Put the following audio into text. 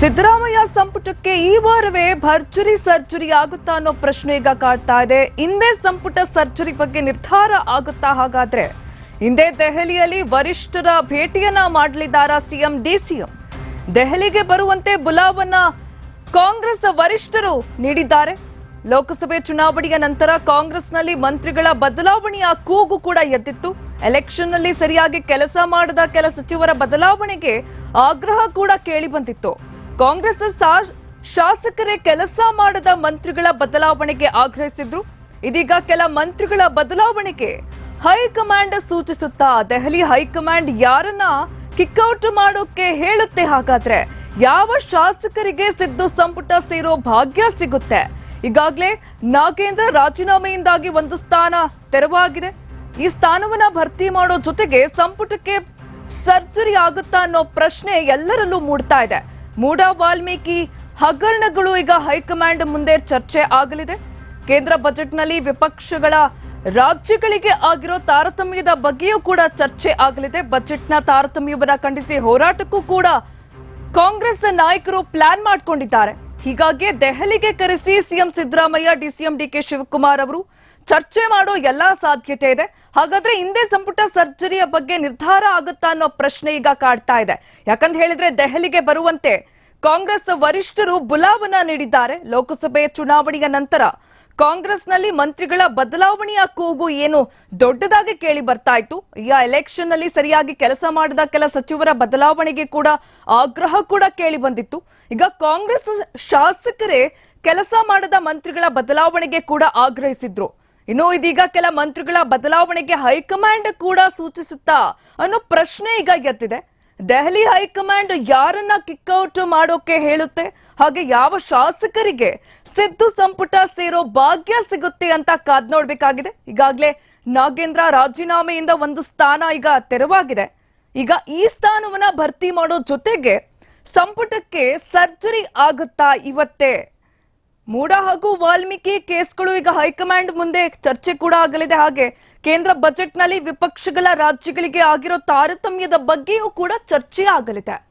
ಸಿದ್ದರಾಮಯ್ಯ ಸಂಪುಟಕ್ಕೆ ಈ ವಾರವೇ ಭರ್ಜರಿ ಸರ್ಜರಿ ಆಗುತ್ತಾ ಅನ್ನೋ ಪ್ರಶ್ನೆ ಈಗ ಕಾಡ್ತಾ ಇದೆ. ಹಿಂದೆ ಸಂಪುಟ ಸರ್ಜರಿ ಬಗ್ಗೆ ನಿರ್ಧಾರ ಆಗುತ್ತಾ ಹಾಗಾದ್ರೆ? ಹಿಂದೆ ದೆಹಲಿಯಲ್ಲಿ ವರಿಷ್ಠರ ಭೇಟಿಯನ್ನ ಮಾಡಲಿದ್ದಾರಾ ಸಿಎಂ, ಡಿಸಿಎಂ? ದೆಹಲಿಗೆ ಬರುವಂತೆ ಬುಲಾವನ್ನ ಕಾಂಗ್ರೆಸ್ ವರಿಷ್ಠರು ನೀಡಿದ್ದಾರೆ. ಲೋಕಸಭೆ ಚುನಾವಣೆಯ ನಂತರ ಕಾಂಗ್ರೆಸ್ನಲ್ಲಿ ಮಂತ್ರಿಗಳ ಬದಲಾವಣೆಯ ಕೂಗು ಕೂಡ ಎದ್ದಿತ್ತು. ಎಲೆಕ್ಷನ್ನಲ್ಲಿ ಸರಿಯಾಗಿ ಕೆಲಸ ಮಾಡದ ಕೆಲ ಸಚಿವರ ಬದಲಾವಣೆಗೆ ಆಗ್ರಹ ಕೂಡ ಕೇಳಿ ಬಂದಿತ್ತು. ಕಾಂಗ್ರೆಸ್ ಶಾಸಕರೇ ಕೆಲಸ ಮಾಡದ ಮಂತ್ರಿಗಳ ಬದಲಾವಣೆಗೆ ಆಗ್ರಹಿಸಿದ್ರು. ಇದೀಗ ಕೆಲ ಮಂತ್ರಿಗಳ ಬದಲಾವಣೆಗೆ ಹೈಕಮಾಂಡ್ ಸೂಚಿಸುತ್ತಾ ದೆಹಲಿ ಹೈಕಮಾಂಡ್ ಯಾರನ್ನ ಕಿಕ್ಔಟ್ ಮಾಡೋಕೆ ಹೇಳುತ್ತೆ ಹಾಗಾದ್ರೆ ಯಾವ ಶಾಸಕರಿಗೆ ಸಿದ್ದು ಸಂಪುಟ ಸೇರೋ ಭಾಗ್ಯ ಸಿಗುತ್ತೆ? ಈಗಾಗಲೇ ನಾಗೇಂದ್ರ ರಾಜೀನಾಮೆಯಿಂದಾಗಿ ಒಂದು ಸ್ಥಾನ ತೆರವಾಗಿದೆ. ಈ ಸ್ಥಾನವನ್ನ ಭರ್ತಿ ಮಾಡೋ ಜೊತೆಗೆ ಸಂಪುಟಕ್ಕೆ ಸರ್ಜರಿ ಆಗುತ್ತಾ ಅನ್ನೋ ಪ್ರಶ್ನೆ ಎಲ್ಲರಲ್ಲೂ ಮೂಡ್ತಾ ಇದೆ. ಮೂಡ ವಾಲ್ಮೀಕಿ ಹಗರಣಗಳು ಈಗ ಹೈಕಮಾಂಡ್ ಮುಂದೆ ಚರ್ಚೆ ಆಗಲಿದೆ. ಕೇಂದ್ರ ಬಜೆಟ್ನಲ್ಲಿ ವಿಪಕ್ಷಗಳ ರಾಜ್ಯಗಳಿಗೆ ಆಗಿರೋ ತಾರತಮ್ಯದ ಬಗ್ಗೆಯೂ ಕೂಡ ಚರ್ಚೆ ಆಗಲಿದೆ. ಬಜೆಟ್ನ ತಾರತಮ್ಯವನ್ನು ಖಂಡಿಸಿ ಹೋರಾಟಕ್ಕೂ ಕೂಡ ಕಾಂಗ್ರೆಸ್ ನಾಯಕರು ಪ್ಲಾನ್ ಮಾಡ್ಕೊಂಡಿದ್ದಾರೆ. ಹೀಗಾಗಿ ದೆಹಲಿಗೆ ಕರೆಸಿ CM Siddaramaiah DCM DK Shivakumar ಅವರು ಚರ್ಚೆ ಮಾಡೋ ಎಲ್ಲಾ ಸಾಧ್ಯತೆ ಇದೆ. ಹಾಗಾದ್ರೆ ಹಿಂದೆ ಸಂಪುಟ ಸರ್ಜರಿಯ ಬಗ್ಗೆ ನಿರ್ಧಾರ ಆಗುತ್ತಾ ಅನ್ನೋ ಪ್ರಶ್ನೆ ಈಗ ಕಾಡ್ತಾ ಇದೆ. ಯಾಕಂತ ಹೇಳಿದ್ರೆ ದೆಹಲಿಗೆ ಬರುವಂತೆ ಕಾಂಗ್ರೆಸ್ ವರಿಷ್ಠರು ಬುಲಾವನ ನೀಡಿದ್ದಾರೆ. ಲೋಕಸಭೆ ಚುನಾವಣೆಯ ನಂತರ ಕಾಂಗ್ರೆಸ್ನಲ್ಲಿ ಮಂತ್ರಿಗಳ ಬದಲಾವಣೆಯ ಕೂಗು ಏನು ದೊಡ್ಡದಾಗಿ ಕೇಳಿ ಬರ್ತಾ ಇತ್ತು. ಈಗ ಎಲೆಕ್ಷನ್ನಲ್ಲಿ ಸರಿಯಾಗಿ ಕೆಲಸ ಮಾಡದ ಕೆಲ ಸಚಿವರ ಬದಲಾವಣೆಗೆ ಕೂಡ ಆಗ್ರಹ ಕೂಡ ಕೇಳಿ ಬಂದಿತ್ತು. ಈಗ ಕಾಂಗ್ರೆಸ್ ಶಾಸಕರೇ ಕೆಲಸ ಮಾಡದ ಮಂತ್ರಿಗಳ ಬದಲಾವಣೆಗೆ ಕೂಡ ಆಗ್ರಹಿಸಿದ್ರು. ಇನ್ನು ಇದೀಗ ಕೆಲ ಮಂತ್ರಿಗಳ ಬದಲಾವಣೆಗೆ ಹೈಕಮಾಂಡ್ ಕೂಡ ಸೂಚಿಸುತ್ತಾ ಅನ್ನೋ ಪ್ರಶ್ನೆ ಈಗ ಎದ್ದಿದೆ ದೆಹಲಿ ಹೈಕಮಾಂಡ್ ಯಾರನ್ನ ಕಿಕ್ಔಟ್ ಮಾಡೋಕೆ ಹೇಳುತ್ತೆ? ಹಾಗೆ ಯಾವ ಶಾಸಕರಿಗೆ ಸಿದ್ದು ಸಂಪುಟ ಸೇರೋ ಭಾಗ್ಯ ಸಿಗುತ್ತೆ ಅಂತ ಕಾದ್ ನೋಡ್ಬೇಕಾಗಿದೆ. ಈಗಾಗಲೇ ನಾಗೇಂದ್ರ ರಾಜೀನಾಮೆಯಿಂದ ಒಂದು ಸ್ಥಾನ ಈಗ ತೆರವಾಗಿದೆ. ಈಗ ಈ ಸ್ಥಾನವನ್ನ ಭರ್ತಿ ಮಾಡೋ ಜೊತೆಗೆ ಸಂಪುಟಕ್ಕೆ ಸರ್ಜರಿ ಆಗುತ್ತಾ ಇವತ್ತೇ? ಮೂಡ ಹಾಗೂ ವಾಲ್ಮೀಕಿ ಕೇಸ್ಗಳು ಈಗ ಹೈಕಮಾಂಡ್ ಮುಂದೆ ಚರ್ಚೆ ಕೂಡ ಆಗಲಿದೆ. ಹಾಗೆ ಕೇಂದ್ರ ಬಜೆಟ್ನಲ್ಲಿ ವಿಪಕ್ಷಗಳ ರಾಜ್ಯಗಳಿಗೆ ಆಗಿರೋ ತಾರತಮ್ಯದ ಬಗ್ಗೆಯೂ ಕೂಡ ಚರ್ಚೆ ಆಗಲಿದೆ.